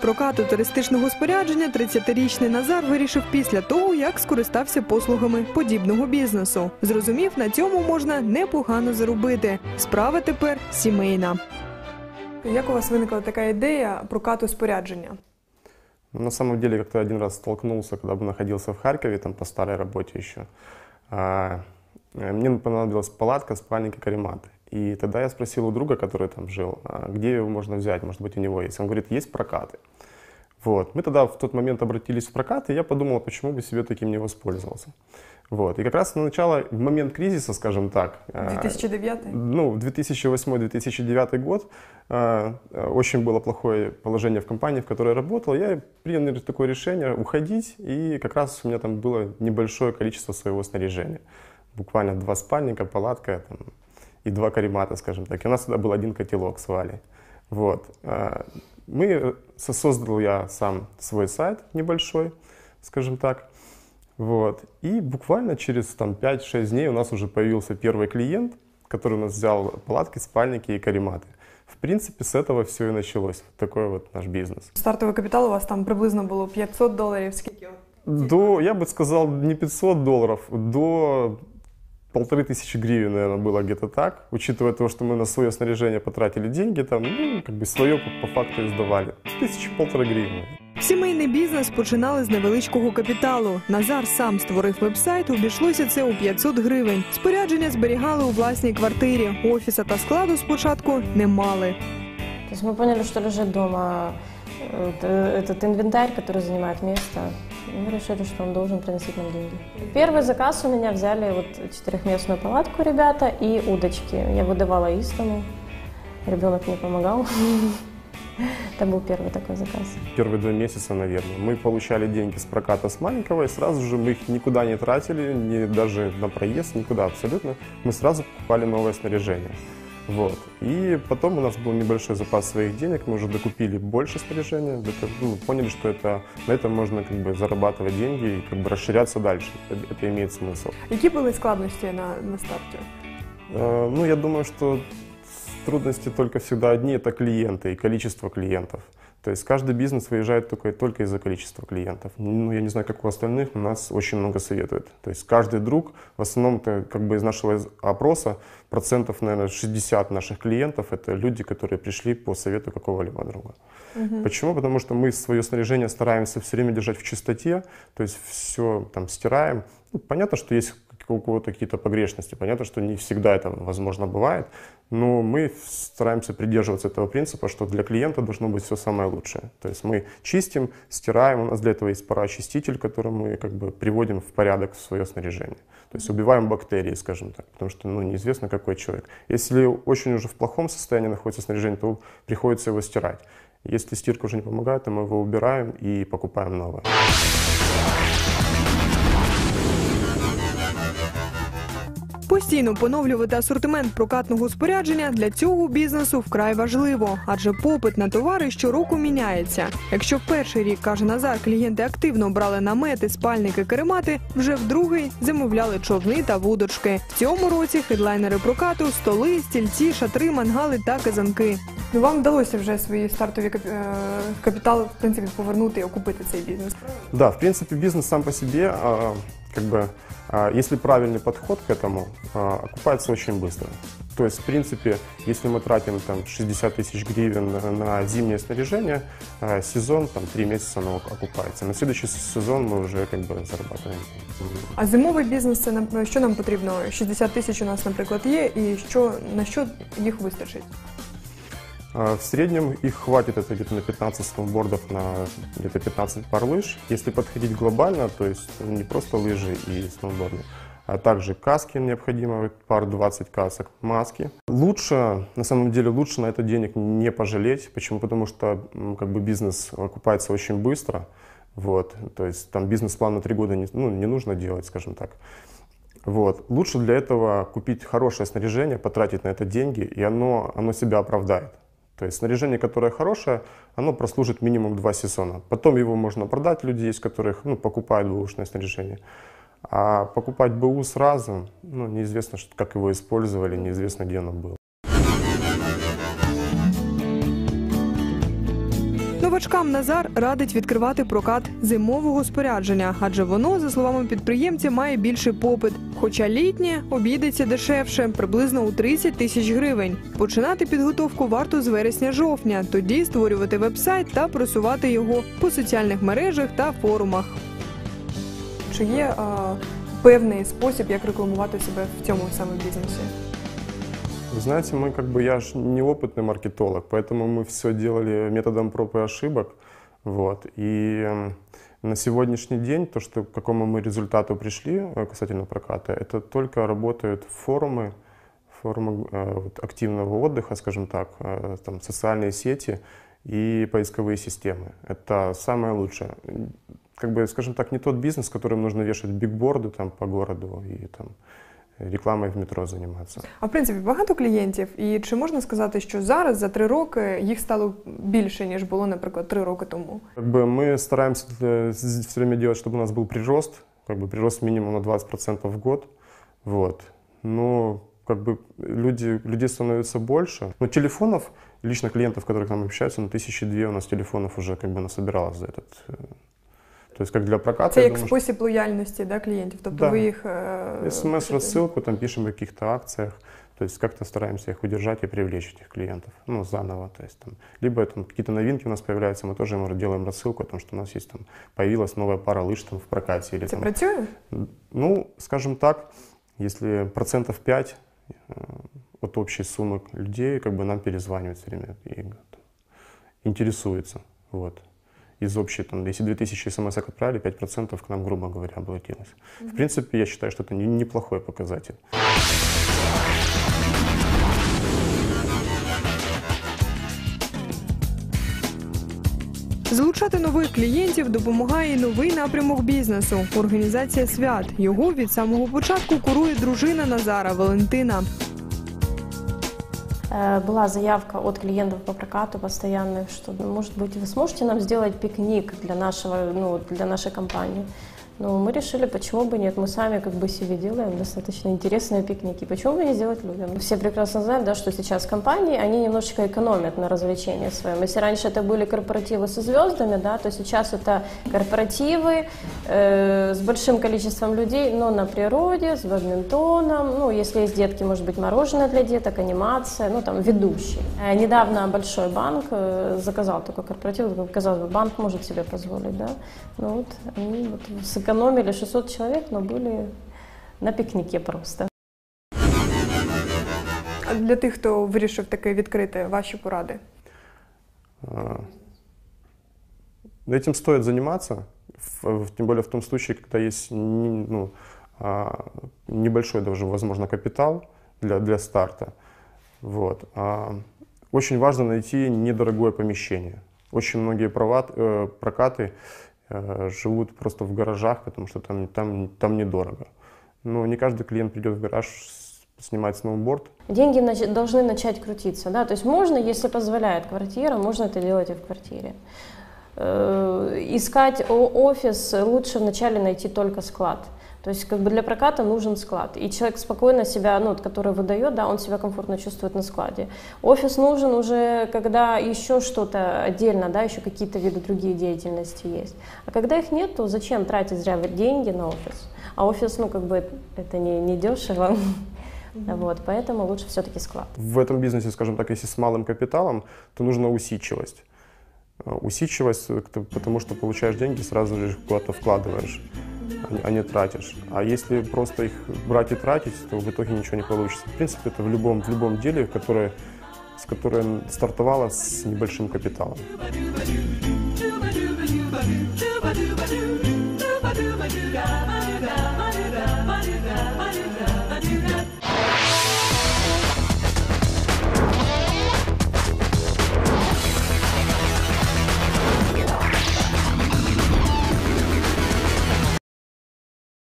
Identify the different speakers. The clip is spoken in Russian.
Speaker 1: прокату туристичного спорядження 30-річний Назар вирішив після того, як скористався послугами подібного бізнесу. Зрозумів, на цьому можна непогано заробити. Справа тепер сімейна. Як у вас виникла така ідея прокату спорядження?
Speaker 2: Ну, На самом деле, как-то один раз столкнулся, когда бы находился в Харькове, там по старой работе еще. А, э, Мне понадобилась палатка, спальник и карематы. И тогда я спросил у друга, который там жил, а где его можно взять, может быть, у него есть. Он говорит, есть прокаты. Вот. Мы тогда в тот момент обратились в прокат, и я подумал, почему бы себе таким не воспользовался. Вот. И как раз на начало, в момент кризиса, скажем так, э,
Speaker 1: 2009?
Speaker 2: ну, 2008-2009 год э, э, очень было плохое положение в компании, в которой я работал. Я принял такое решение уходить, и как раз у меня там было небольшое количество своего снаряжения. Буквально два спальника, палатка там, и два каремата, скажем так. И у нас тогда был один котелок с Валей. Вот. Э, Мы, э, со- создал я сам свой сайт небольшой, скажем так. Вот. И буквально через там, 5-6 дней у нас уже появился первый клиент, который у нас взял палатки, спальники и карематы. В принципе, с этого все и началось. Такой вот наш бизнес.
Speaker 1: Стартовий капітал у вас там приблизно було 500 доларів. Скільки?
Speaker 2: До, я бы сказал, не 500 долларов, до полторы тысячи гривен, наверное, было где-то так. Учитывая то, что мы на свое снаряжение потратили деньги, там, ну, как бы свое по, по факту и сдавали. Тысячи полтора гривен.
Speaker 1: Сімейний бізнес починали з невеличкого капіталу. Назар сам створив вебсайт. Обійшлося це у 500 гривень. Спорядження зберігали у власній квартирі. Офіса та складу спочатку не мали.
Speaker 3: То есть мы поняли, что лежит дома э, Этот инвентарь, который занимает место. Мы решили, что он должен приносить нам деньги. Первый заказ у меня взяли вот четырехместную палатку ребята и удочки. Я выдавала из дому. Ребенок мне помогал. Это был первый такой заказ.
Speaker 2: Первые два месяца, наверное, мы получали деньги с проката с маленького, и сразу же мы их никуда не тратили, ни даже на проезд, никуда абсолютно. Мы сразу покупали новое снаряжение. Вот. И потом у нас был небольшой запас своих денег, мы уже докупили больше снаряжения, дока- ну, поняли, что это, на этом можно как бы зарабатывать деньги и как бы расширяться дальше. Это, это имеет смысл.
Speaker 1: Які були складності на, на старті?
Speaker 2: Э, Ну, я думаю, что трудности только всегда одни – это клиенты и количество клиентов. То есть каждый бизнес выезжает только, только из-за количества клиентов. Ну, я не знаю, как у остальных, но нас очень много советует. То есть каждый друг, в основном, это как бы из нашего опроса, процентов, наверное, 60 наших клиентов – это люди, которые пришли по совету какого-либо друга. Почему? Потому что мы свое снаряжение стараемся все время держать в чистоте, то есть все там стираем. Ну, понятно, что есть у кого-то какие-то погрешности, понятно, что не всегда это возможно бывает, но мы стараемся придерживаться этого принципа, что для клиента должно быть все самое лучшее. То есть мы чистим, стираем, у нас для этого есть пароочиститель, который мы как бы приводим в порядок свое снаряжение. То есть убиваем бактерии, скажем так, потому что ну, неизвестно, какой человек. Если очень уже в плохом состоянии находится снаряжение, то приходится его стирать. Если стирка уже не помогает, то мы его убираем и покупаем новое.
Speaker 1: Постійно поновлювати асортимент прокатного спорядження для цього бізнесу вкрай важливо, адже попит на товари щороку міняється. Якщо в перший рік каже Назар, клієнти активно брали намети, спальники, керемати, вже в другий замовляли човни та вудочки. В цьому році хедлайнери прокату, столи, стільці, шатри, мангали та казанки. Ну вам вдалося вже свої стартові капітали в принципі повернути і окупити цей бізнес.
Speaker 2: Да, в принципе, бизнес сам по себе, а, как бы, а, если правильный подход к этому, а, окупается очень быстро. То есть, в принципе, если мы тратим там 60 тысяч гривен на, на зимнее снаряжение, а, сезон, там, три месяца оно окупается. На следующий сезон мы уже как бы зарабатываем. м,
Speaker 1: А зимовий бізнес це нам що нам потрібно? 60 тисяч у нас, наприклад, є, і що на що їх вистачить?
Speaker 2: А, В среднем их хватит это где-то на 15 сноубордов, на где-то 15 пар лыж. Если подходить глобально, то есть не просто лыжи и сноуборды, а также каски необходимо, пар 20 касок, маски. Лучше, на самом деле, лучше на это денег не пожалеть. Почему? Потому что как бы бизнес окупается очень быстро. Вот, то есть там бизнес-план на три года не, ну, не нужно делать, скажем так. Вот. Лучше для этого купить хорошее снаряжение, потратить на это деньги, и оно, оно себя оправдает. То есть снаряжение, которое хорошее, оно прослужит минимум два сезона. Потом его можно продать, люди есть, которых ну, покупают бэушное снаряжение. А покупать БУ сразу, ну, неизвестно, как его использовали, неизвестно, где оно было.
Speaker 1: Новачкам Назар радить відкривати прокат зимового спорядження, адже воно, за словами підприємця, має більший попит. Хоча літнє обійдеться дешевше, приблизно у 30 тисяч гривень. Починати підготовку варто з вересня-жовтня, тоді створювати вебсайт та просувати його по соціальних мережах та форумах. Чи є е, певний спосіб, як рекламувати себе в цьому саме бізнесі?
Speaker 2: Вы знаете, мы как бы, я же неопытный маркетолог, поэтому мы все делали методом проб и ошибок. Вот. И м, на сегодняшний день то, что к какому мы результату пришли э, касательно проката, это только работают форумы, форумы э, вот, активного отдыха, скажем так, э, там, социальные сети и поисковые системы. Это самое лучшее. Как бы, скажем так, не тот бизнес, которым нужно вешать бигборды там, по городу и там, рекламой в метро заниматься.
Speaker 1: А в принципі, багато клієнтів, і чи можна сказати, що зараз за три роки їх стало більше ніж було, наприклад, три роки тому?
Speaker 2: Как бы мы стараемся все время делать, чтобы у нас был прирост, как бы прирост минимум на 20% в год. Вот. Но как бы люди, людей становится больше. Но телефонов, лично клиентов, которые к нам общаются, на тысячи две у нас телефонов уже как бы насобиралось за этот. э, То есть как для проката,
Speaker 1: Це
Speaker 2: я
Speaker 1: як
Speaker 2: думаю, что
Speaker 1: спосіб лояльності да, клієнтів. Тобто
Speaker 2: Да.
Speaker 1: ви їх е,
Speaker 2: смс-рассылку, там пишем о каких-то акциях. То есть как-то стараемся их удержать и привлечь этих клиентов, ну, заново. То есть, там, либо там какие-то новинки у нас появляются, мы тоже может, делаем рассылку о том, что у нас есть там, появилась новая пара лыж там, в прокате. Или,
Speaker 1: Це
Speaker 2: там,
Speaker 1: працює?
Speaker 2: Ну, скажем так, если процентов 5 э, от общей суммы людей как бы нам перезванивают все время и там, интересуются. Вот. Из общей, там, если 2000 смс отправили, 5% к нам, грубо говоря, обратилось. В принципе, я считаю, что это не- неплохой показатель.
Speaker 1: Залучати нових клієнтів допомагає і новий напрямок бізнесу організація свят. Його від самого початку курує дружина Назара Валентина.
Speaker 3: Э, Была заявка от клиентов по прокату постоянных, что, ну, может быть, вы сможете нам сделать пикник для, нашего, ну, для нашей компании. Ну, мы решили, почему бы нет, мы сами как бы себе делаем достаточно интересные пикники, почему бы не сделать людям. Все прекрасно знают, да, что сейчас компании, они немножечко экономят на развлечения своем. Если раньше это были корпоративы со звездами, да, то сейчас это корпоративы э, с большим количеством людей, но на природе, с бадминтоном, ну, если есть детки, может быть, мороженое для деток, анимация, ну, там, ведущий. Э, недавно большой банк э, заказал такой корпоратив, казалось бы, банк может себе позволить, да, ну, вот они вот сэкономили 600 человек, но были на пикнике просто.
Speaker 1: А для тих, хто вирішив таки відкрити ваші поради.
Speaker 2: А, Этим стоит заниматься, в- в- тем более в том случае, когда есть не- ну, а, небольшой даже, возможно, капитал для, для старта. Вот. А, Очень важно найти недорогое помещение. Очень многие проват- э, прокаты э, живут просто в гаражах, потому что там, там, там недорого. Но не каждый клиент придет в гараж снимать сноуборд,
Speaker 3: Деньги нач- должны начать крутиться, да, то есть можно, если позволяет квартира, можно это делать и в квартире. Э, Искать офис лучше вначале найти только склад. То есть как бы для проката нужен склад. И человек спокойно себя, ну, который выдает, да, он себя комфортно чувствует на складе. Офис нужен уже, когда еще что-то отдельно, да, еще какие-то виды другие деятельности есть. А когда их нет, то зачем тратить зря деньги на офис? А офис, ну, как бы это не, не дешево. Вот, поэтому лучше все-таки склад.
Speaker 2: в этом бизнесе, скажем так, если с малым капиталом, то нужна усидчивость. Э, Усидчивость, э, потому что получаешь деньги, сразу же куда-то вкладываешь, а, а не тратишь. А если просто их брать и тратить, то в итоге ничего не получится. В принципе, это в любом, в любом деле, которое, с которым стартовала с небольшим капиталом.
Speaker 4: Yeah.